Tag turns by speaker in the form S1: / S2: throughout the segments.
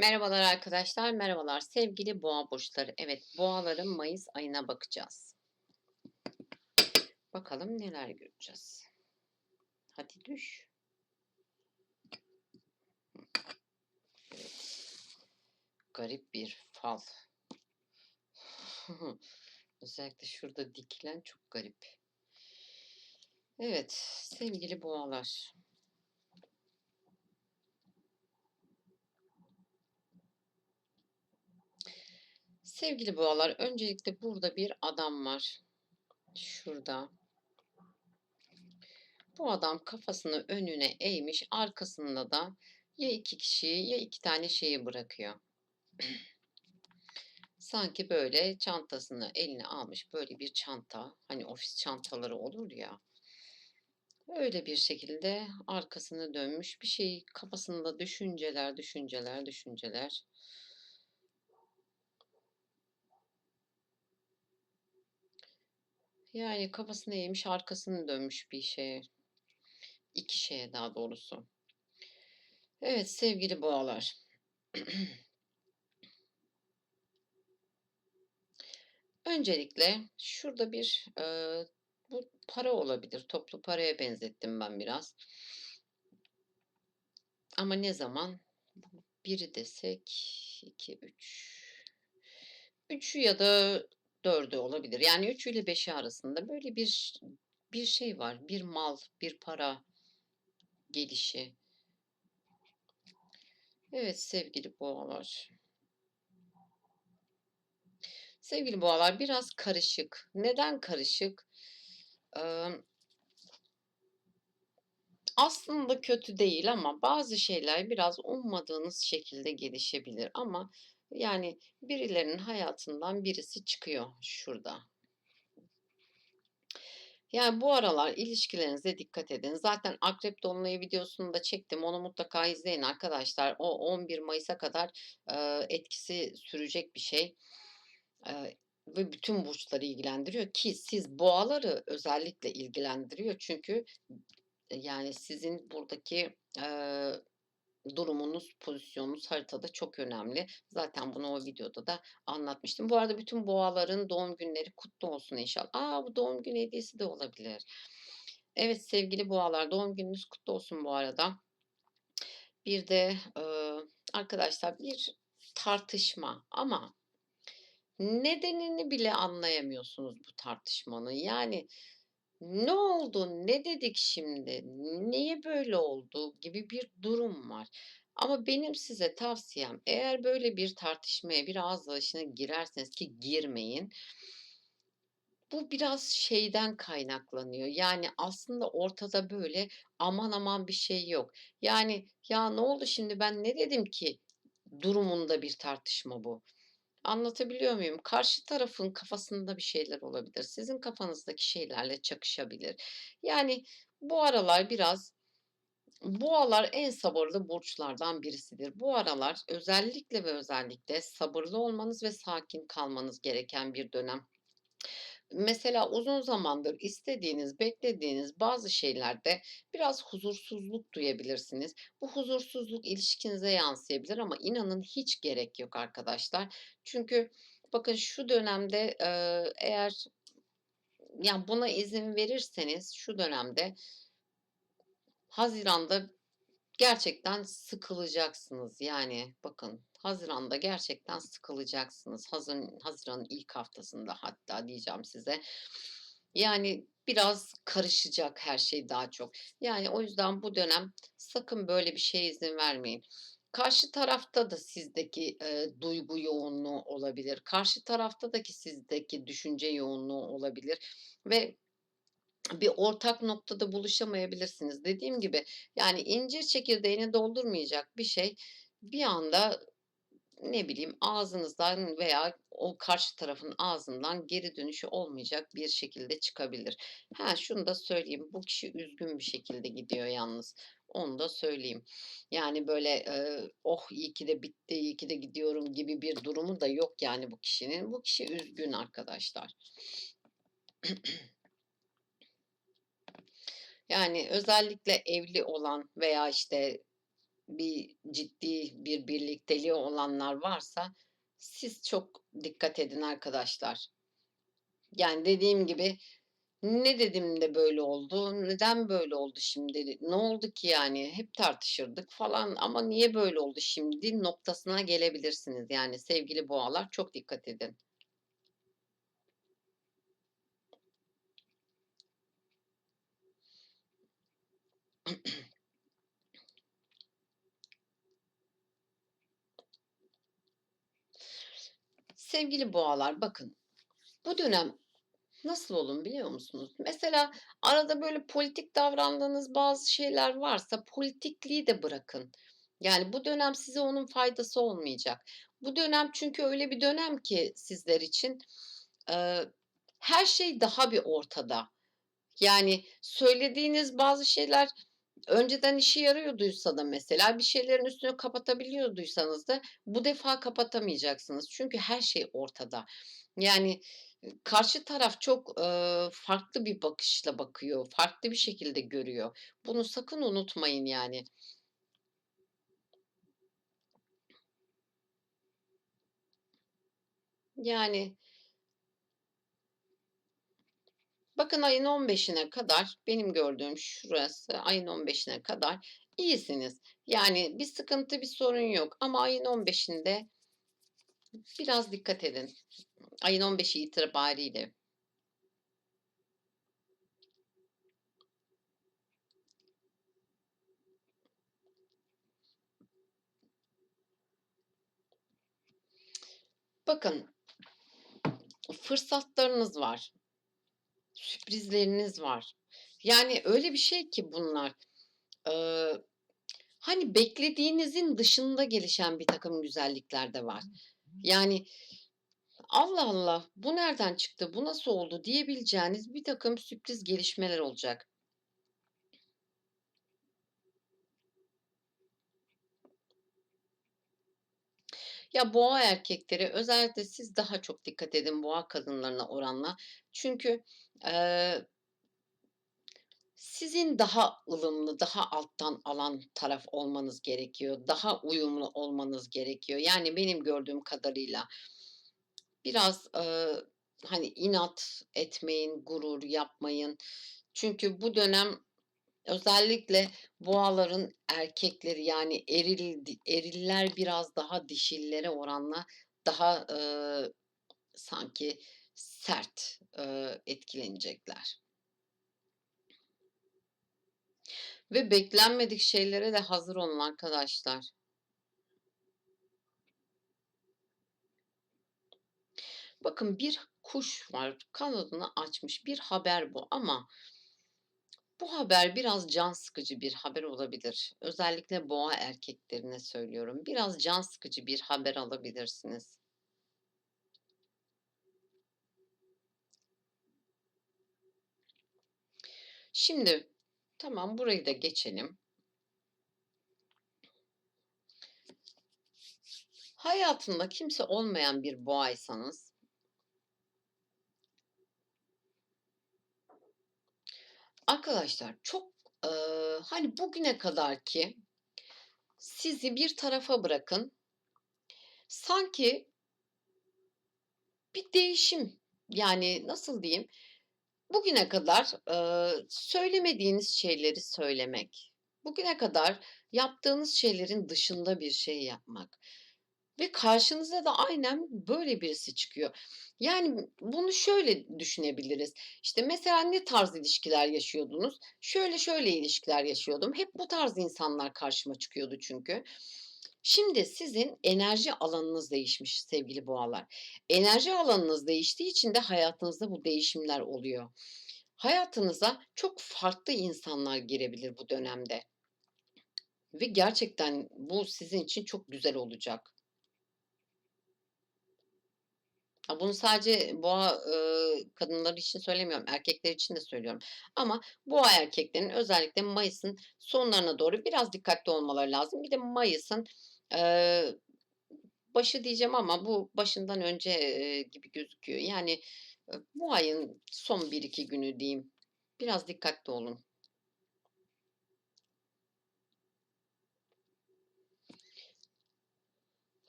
S1: Merhabalar arkadaşlar, merhabalar sevgili boğa burçları. Evet, boğaların Mayıs ayına bakacağız. Bakalım neler göreceğiz. Hadi düş. Garip bir fal. Özellikle şurada dikilen çok garip. Evet, sevgili boğalar. Sevgili boğalar, öncelikle burada bir adam var. Şurada. Bu adam kafasını önüne eğmiş, arkasında da ya iki kişiyi ya iki tane şeyi bırakıyor. Sanki böyle çantasını eline almış, böyle bir çanta, hani ofis çantaları olur ya. Öyle bir şekilde arkasını dönmüş bir şey kafasında düşünceler, düşünceler, düşünceler. Yani kafasını eğmiş, arkasını dönmüş bir şeye. İki şeye daha doğrusu. Evet sevgili boğalar. Öncelikle şurada bir e, bu para olabilir. Toplu paraya benzettim ben biraz. Ama ne zaman? Biri desek 2, 3. Üçü ya da dördü olabilir. Yani üçü ile beşi arasında böyle bir bir şey var. Bir mal, bir para gelişi. Evet sevgili boğalar. Sevgili boğalar biraz karışık. Neden karışık? Ee, aslında kötü değil ama bazı şeyler biraz ummadığınız şekilde gelişebilir. Ama yani birilerinin hayatından birisi çıkıyor şurada. Yani bu aralar ilişkilerinize dikkat edin. Zaten Akrep Dolunay'ı videosunu da çektim. Onu mutlaka izleyin arkadaşlar. O 11 Mayıs'a kadar e, etkisi sürecek bir şey. E, ve bütün burçları ilgilendiriyor ki siz boğaları özellikle ilgilendiriyor. Çünkü yani sizin buradaki e, durumunuz, pozisyonunuz haritada çok önemli. Zaten bunu o videoda da anlatmıştım. Bu arada bütün boğaların doğum günleri kutlu olsun inşallah. Aa bu doğum günü hediyesi de olabilir. Evet sevgili boğalar doğum gününüz kutlu olsun bu arada. Bir de e, arkadaşlar bir tartışma ama nedenini bile anlayamıyorsunuz bu tartışmanın. Yani ne oldu? Ne dedik şimdi? Niye böyle oldu? gibi bir durum var. Ama benim size tavsiyem eğer böyle bir tartışmaya, bir ağız dalaşına girerseniz ki girmeyin. Bu biraz şeyden kaynaklanıyor. Yani aslında ortada böyle aman aman bir şey yok. Yani ya ne oldu şimdi ben ne dedim ki durumunda bir tartışma bu. Anlatabiliyor muyum? Karşı tarafın kafasında bir şeyler olabilir. Sizin kafanızdaki şeylerle çakışabilir. Yani bu aralar biraz Boğalar en sabırlı burçlardan birisidir. Bu aralar özellikle ve özellikle sabırlı olmanız ve sakin kalmanız gereken bir dönem. Mesela uzun zamandır istediğiniz, beklediğiniz bazı şeylerde biraz huzursuzluk duyabilirsiniz. Bu huzursuzluk ilişkinize yansıyabilir ama inanın hiç gerek yok arkadaşlar. Çünkü bakın şu dönemde eğer yani buna izin verirseniz şu dönemde Haziranda gerçekten sıkılacaksınız. Yani bakın Haziran'da gerçekten sıkılacaksınız. Hazır, Haziran'ın ilk haftasında hatta diyeceğim size. Yani biraz karışacak her şey daha çok. Yani o yüzden bu dönem sakın böyle bir şeye izin vermeyin. Karşı tarafta da sizdeki e, duygu yoğunluğu olabilir. Karşı tarafta da ki sizdeki düşünce yoğunluğu olabilir. Ve bir ortak noktada buluşamayabilirsiniz. Dediğim gibi yani incir çekirdeğini doldurmayacak bir şey bir anda ne bileyim ağzınızdan veya o karşı tarafın ağzından geri dönüşü olmayacak bir şekilde çıkabilir. Ha şunu da söyleyeyim. Bu kişi üzgün bir şekilde gidiyor yalnız. Onu da söyleyeyim. Yani böyle e, oh iyi ki de bitti, iyi ki de gidiyorum gibi bir durumu da yok yani bu kişinin. Bu kişi üzgün arkadaşlar. Yani özellikle evli olan veya işte bir ciddi bir birlikteliği olanlar varsa siz çok dikkat edin arkadaşlar. Yani, dediğim gibi, "Ne dedim de böyle oldu? Neden böyle oldu şimdi? Ne oldu ki yani? Hep tartışırdık falan ama niye böyle oldu şimdi?" noktasına gelebilirsiniz. Yani, sevgili Boğalar, çok dikkat edin. Sevgili Boğalar, bakın, bu dönem nasıl olun biliyor musunuz? Mesela arada böyle politik davrandığınız bazı şeyler varsa politikliği de bırakın. Yani, bu dönem size onun faydası olmayacak. Bu dönem çünkü öyle bir dönem ki sizler için, eee, her şey daha bir ortada. Yani, söylediğiniz bazı şeyler önceden işe yarıyorduysa da mesela bir şeylerin üstünü kapatabiliyorduysanız da bu defa kapatamayacaksınız. Çünkü her şey ortada. Yani, ııı, karşı taraf çok, eee, farklı bir bakışla bakıyor, farklı bir şekilde görüyor. Bunu sakın unutmayın yani. Yani bakın ayın 15'ine kadar benim gördüğüm şurası, ayın 15'ine kadar iyisiniz. Yani, bir sıkıntı, bir sorun yok ama ayın 15'inde biraz dikkat edin. Ayın 15'i itibariyle. Bakın fırsatlarınız var. Sürprizleriniz var. Yani, öyle bir şey ki bunlar, eee, hani, beklediğinizin dışında gelişen birtakım güzellikler de var. Yani, "Allah Allah, bu nereden çıktı, bu nasıl oldu?" diyebileceğiniz birtakım sürpriz gelişmeler olacak. Ya, Boğa erkekleri, özellikle siz daha çok dikkat edin Boğa kadınlarına oranla. Çünkü, eee sizin daha ılımlı, daha alttan alan taraf olmanız gerekiyor. Daha uyumlu olmanız gerekiyor. Yani, benim gördüğüm kadarıyla. Biraz, eee, hani, inat etmeyin, gurur yapmayın. Çünkü bu dönem özellikle Boğaların erkekleri, yani, eril eriller biraz daha dişilere oranla daha, eee, sanki sert, eee, etkilenecekler. Ve beklenmedik şeylere de hazır olun arkadaşlar. Bakın, bir kuş var, kanadını açmış. Bir haber bu ama bu haber biraz can sıkıcı bir haber olabilir. Özellikle Boğa erkeklerine söylüyorum. Biraz can sıkıcı bir haber alabilirsiniz. Şimdi, tamam, burayı da geçelim. Hayatında kimse olmayan bir Boğaysanız arkadaşlar çok, eee, hani, bugüne kadarki sizi bir tarafa bırakın. Sanki bir değişim, yani, nasıl diyeyim, bugüne kadar, eee, söylemediğiniz şeyleri söylemek, bugüne kadar yaptığınız şeylerin dışında bir şey yapmak ve karşınıza da aynen böyle birisi çıkıyor. Yani, bunu şöyle düşünebiliriz: İşte, mesela ne tarz ilişkiler yaşıyordunuz? Şöyle şöyle ilişkiler yaşıyordum. Hep bu tarz insanlar karşıma çıkıyordu çünkü. Şimdi sizin enerji alanınız değişmiş sevgili Boğalar. Enerji alanınız değiştiği için de hayatınızda bu değişimler oluyor. Hayatınıza çok farklı insanlar girebilir bu dönemde. Ve gerçekten bu sizin için çok güzel olacak. Bunu sadece Boğa, ııı, kadınları için söylemiyorum, erkekler için de söylüyorum. Ama Boğa erkeklerinin özellikle mayısın sonlarına doğru biraz dikkatli olmaları lazım. Bir de mayısın, eee, başı diyeceğim ama bu başından önce, eee, gibi gözüküyor. Yani, ııı, bu ayın son 1-2 günü diyeyim. Biraz dikkatli olun.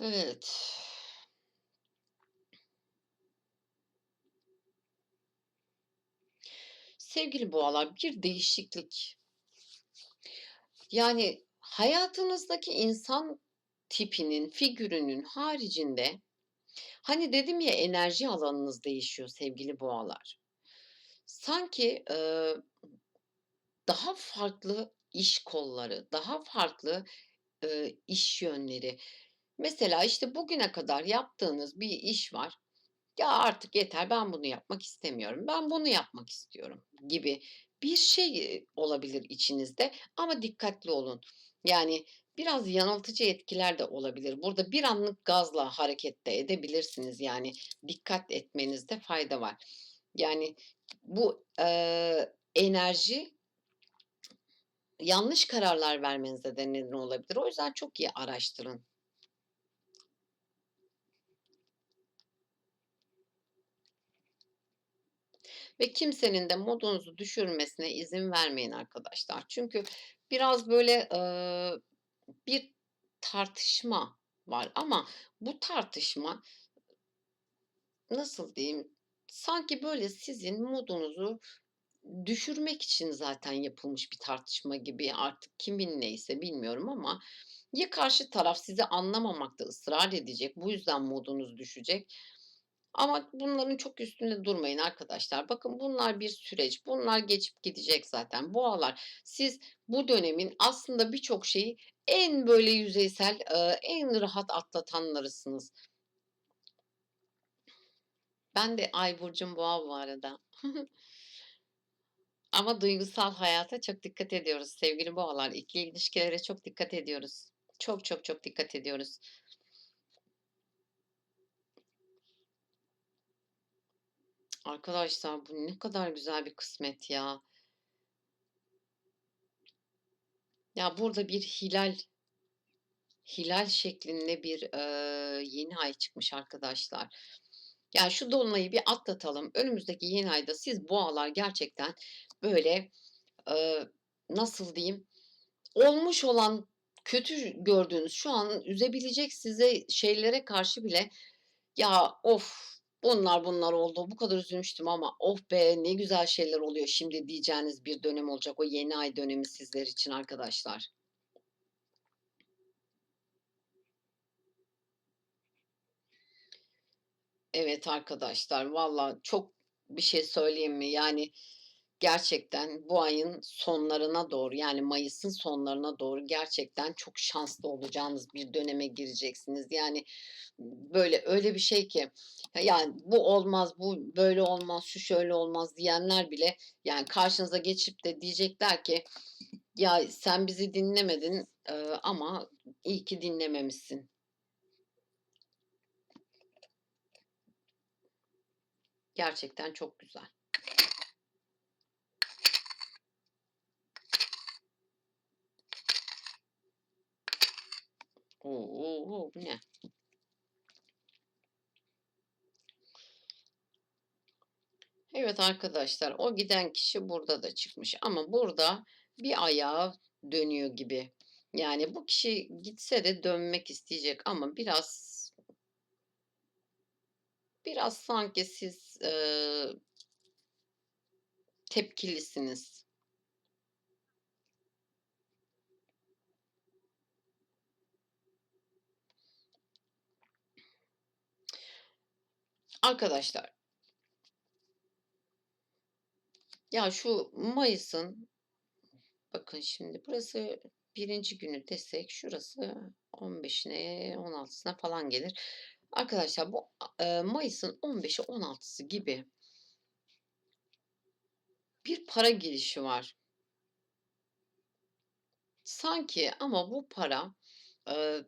S1: Evet. Sevgili Boğalar, bir değişiklik yani hayatınızdaki insan tipinin, figürünün haricinde, hani dedim ya enerji alanınız değişiyor sevgili Boğalar. Sanki, eee, daha farklı iş kolları, daha farklı, eee, iş yönleri. Mesela, işte, bugüne kadar yaptığınız bir iş var. "Ya, artık yeter, ben bunu yapmak istemiyorum, ben bunu yapmak istiyorum." gibi bir şey, olabilir içinizde ama dikkatli olun. Yani biraz yanıltıcı etkiler de olabilir. Burada bir anlık gazla hareket de edebilirsiniz. Yani dikkat etmenizde fayda var. Yani bu, eee, enerji yanlış kararlar vermenize de neden olabilir. O yüzden çok iyi araştırın. Ve kimsenin de modunuzu düşürmesine izin vermeyin arkadaşlar. Çünkü biraz böyle, eee, bir tartışma var ama bu tartışma nasıl diyeyim, sanki böyle sizin modunuzu düşürmek için zaten yapılmış bir tartışma gibi. Artık kimin neyse bilmiyorum ama ya karşı taraf sizi anlamamakta ısrar edecek, bu yüzden modunuz düşecek ama bunların çok üstünde durmayın arkadaşlar. Bakın bunlar bir süreç, bunlar geçip gidecek zaten. Boğalar, siz bu dönemin aslında birçok şeyi en böyle yüzeysel, en rahat atlatanlarısınız. Ben de Ay burcum Boğa bu arada. Ama duygusal hayata çok dikkat ediyoruz sevgili Boğalar. İkili ilişkilere çok dikkat ediyoruz. Çok, çok, çok dikkat ediyoruz. Arkadaşlar bu ne kadar güzel bir kısmet ya. Ya, burada bir hilal hilal şeklinde bir, eee, yeni ay çıkmış arkadaşlar. Ya, şu dolunayı bir atlatalım. Önümüzdeki yeni ayda siz Boğalar gerçekten böyle, eee, nasıl diyeyim, olmuş olan, kötü gördüğünüz, şu an üzebilecek size şeylere karşı bile "Ya, of! Bunlar bunlar oldu, bu kadar üzülmüştüm ama oh be, ne güzel şeyler oluyor şimdi." diyeceğiniz bir dönem olacak o yeni ay dönemi sizler için arkadaşlar. Evet arkadaşlar, valla çok bir şey söyleyeyim mi? Yani gerçekten bu ayın sonlarına doğru, yani mayısın sonlarına doğru gerçekten çok şanslı olacağınız bir döneme gireceksiniz. Yani, böyle, öyle bir şey ki, yani, bu olmaz, bu böyle olmaz, şu şöyle olmaz diyenler bile, yani, karşınıza geçip de diyecekler ki, "Ya, sen bizi dinlemedin, ama iyi ki dinlememişsin." Gerçekten çok güzel. O! O! Bu ne? Evet arkadaşlar, o giden kişi burada da çıkmış ama burada bir ayağı dönüyor gibi. Yani bu kişi gitse de dönmek isteyecek ama biraz biraz sanki siz, eee tepkilisiniz. Arkadaşlar ya, şu mayısın bakın şimdi burası 1'inci günü desek şurası 15'ine 16'sına falan gelir. Arkadaşlar bu eee, mayısın 15'i 16'sı gibi bir para girişi var. Sanki ama bu para, eee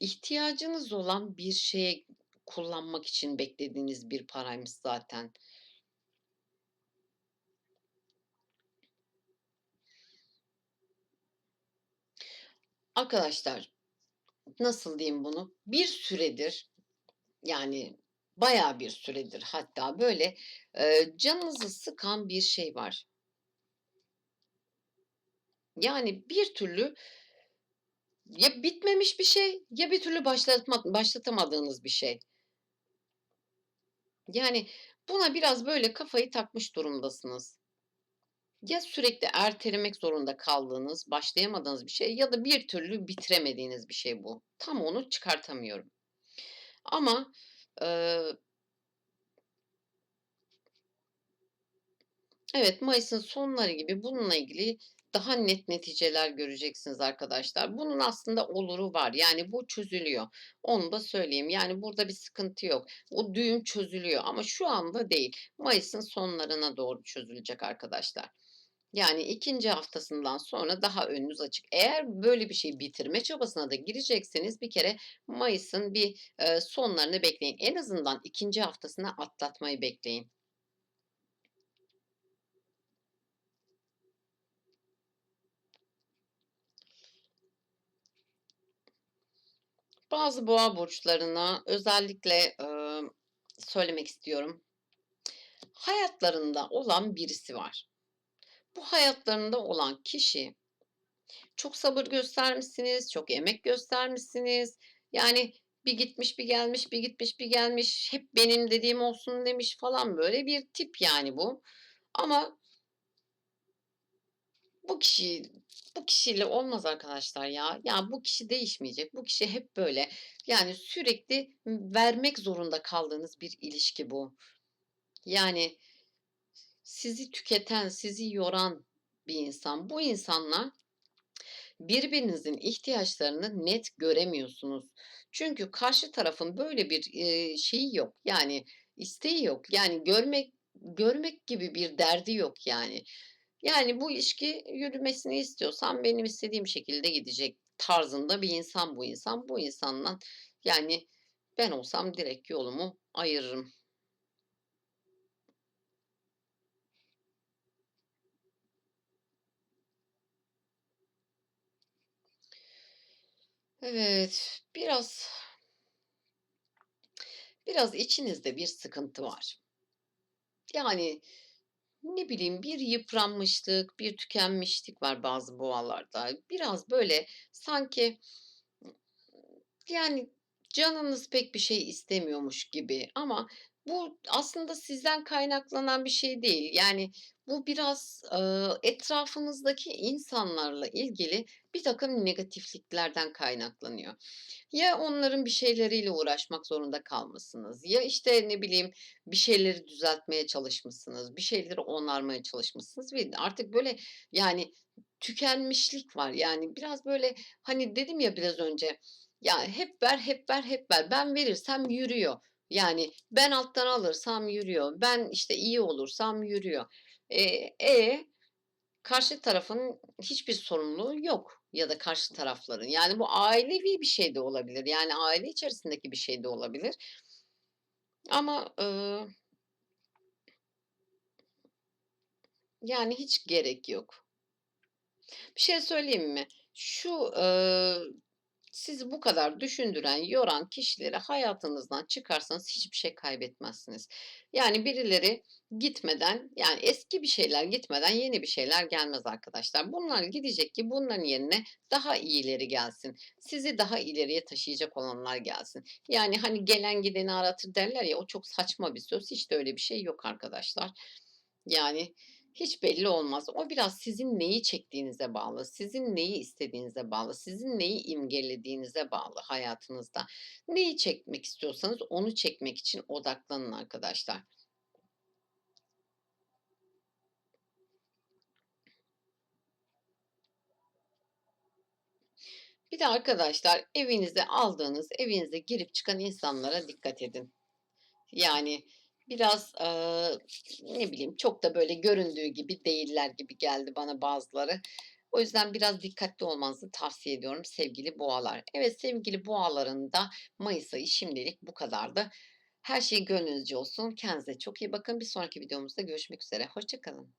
S1: ihtiyacınız olan bir şeye kullanmak için beklediğiniz bir paraymış zaten. Arkadaşlar, nasıl diyeyim bunu? Bir süredir, yani bayağı bir süredir hatta böyle, eee, canınızı sıkan bir şey var. Yani bir türlü Ya bitmemiş bir şey ya bir türlü başlatma başlatamadığınız bir şey. Yani, buna biraz böyle kafayı takmış durumdasınız. Ya sürekli ertelemek zorunda kaldığınız, başlayamadığınız bir şey ya da bir türlü bitiremediğiniz bir şey bu. Tam onu çıkartamıyorum. Ama, eee Evet, mayısın sonları gibi bununla ilgili daha net neticeler göreceksiniz arkadaşlar. Bunun aslında oluru var. Yani bu çözülüyor. Onu da söyleyeyim. Yani burada bir sıkıntı yok. O düğüm çözülüyor ama şu anda değil. Mayısın sonlarına doğru çözülecek arkadaşlar. Yani ikinci haftasından sonra daha önünüz açık. Eğer böyle bir şeyi bitirme çabasına da girecekseniz bir kere mayısın bir, sonlarını bekleyin. En azından ikinci haftasını atlatmayı bekleyin. Bazı boğa burçlarına özellikle, ımm, söylemek istiyorum. Hayatlarında olan birisi var. Bu hayatlarında olan kişi çok sabır göstermişsiniz, çok emek göstermişsiniz. Yani bir gitmiş, bir gelmiş, bir gitmiş, bir gelmiş, hep benim dediğim olsun demiş falan böyle bir tip yani bu. Ama bu kişi bu kişiyle olmaz arkadaşlar ya. Ya bu kişi değişmeyecek. Bu kişi hep böyle. Yani sürekli vermek zorunda kaldığınız bir ilişki bu. Yani sizi tüketen, sizi yoran bir insan. Bu insanla birbirinizin ihtiyaçlarını net göremiyorsunuz. Çünkü karşı tarafın böyle bir, eee, şeyi yok. Yani isteği yok. Yani görmek görmek gibi bir derdi yok yani. Yani bu ilişki yürümesini istiyorsam benim istediğim şekilde gidecek tarzında bir insan bu insan. Bu insanla yani ben olsam direkt yolumu ayırırım. Evet, biraz biraz içinizde bir sıkıntı var. Yani, ne bileyim, bir yıpranmışlık, bir tükenmişlik var bazı boğalarda. Biraz böyle sanki Yani, canınız pek bir şey istemiyormuş gibi ama bu aslında sizden kaynaklanan bir şey değil. Yani, bu biraz, ııı, etrafınızdaki insanlarla ilgili birtakım negatifliklerden kaynaklanıyor. Ya onların bir şeyleriyle uğraşmak zorunda kalmışsınız ya, işte, ne bileyim, bir şeyleri düzeltmeye çalışmışsınız, bir şeyleri onarmaya çalışmışsınız ve artık böyle, yani, tükenmişlik var. Yani, biraz böyle, hani, dedim ya biraz önce, ya, hep ver, hep ver, hep ver. Ben verirsem yürüyor. Yani, ben alttan alırsam yürüyor. Ben, işte, iyi olursam yürüyor. Eee, e, karşı tarafın hiçbir sorumluluğu yok ya da karşı tarafların. Yani, bu ailevi bir şey de olabilir. Yani, aile içerisindeki bir şey de olabilir. Ama, ııı yani, hiç gerek yok. Bir şey söyleyeyim mi? Şu, ııı, sizi bu kadar düşündüren, yoran kişileri hayatınızdan çıkarsanız hiçbir şey kaybetmezsiniz. Yani birileri gitmeden, yani eski bir şeyler gitmeden yeni bir şeyler gelmez arkadaşlar. Bunlar gidecek ki bunların yerine daha iyileri gelsin. Sizi daha ileriye taşıyacak olanlar gelsin. Yani hani gelen gideni aratır derler ya o çok saçma bir söz. Hiç de öyle bir şey yok arkadaşlar. Yani hiç belli olmaz. O biraz sizin neyi çektiğinize bağlı, sizin neyi istediğinize bağlı, sizin neyi imgelediğinize bağlı hayatınızda. Neyi çekmek istiyorsanız onu çekmek için odaklanın arkadaşlar. Bir de arkadaşlar evinize aldığınız, evinize girip çıkan insanlara dikkat edin. Yani biraz, eee, ne bileyim, çok da böyle göründüğü gibi değiller gibi geldi bana bazıları. O yüzden biraz dikkatli olmanızı tavsiye ediyorum sevgili boğalar. Evet, sevgili boğaların da mayıs ayı şimdilik bu kadardı. Her şey gönlünüzce olsun. Kendinize çok iyi bakın. Bir sonraki videomuzda görüşmek üzere. Hoşça kalın.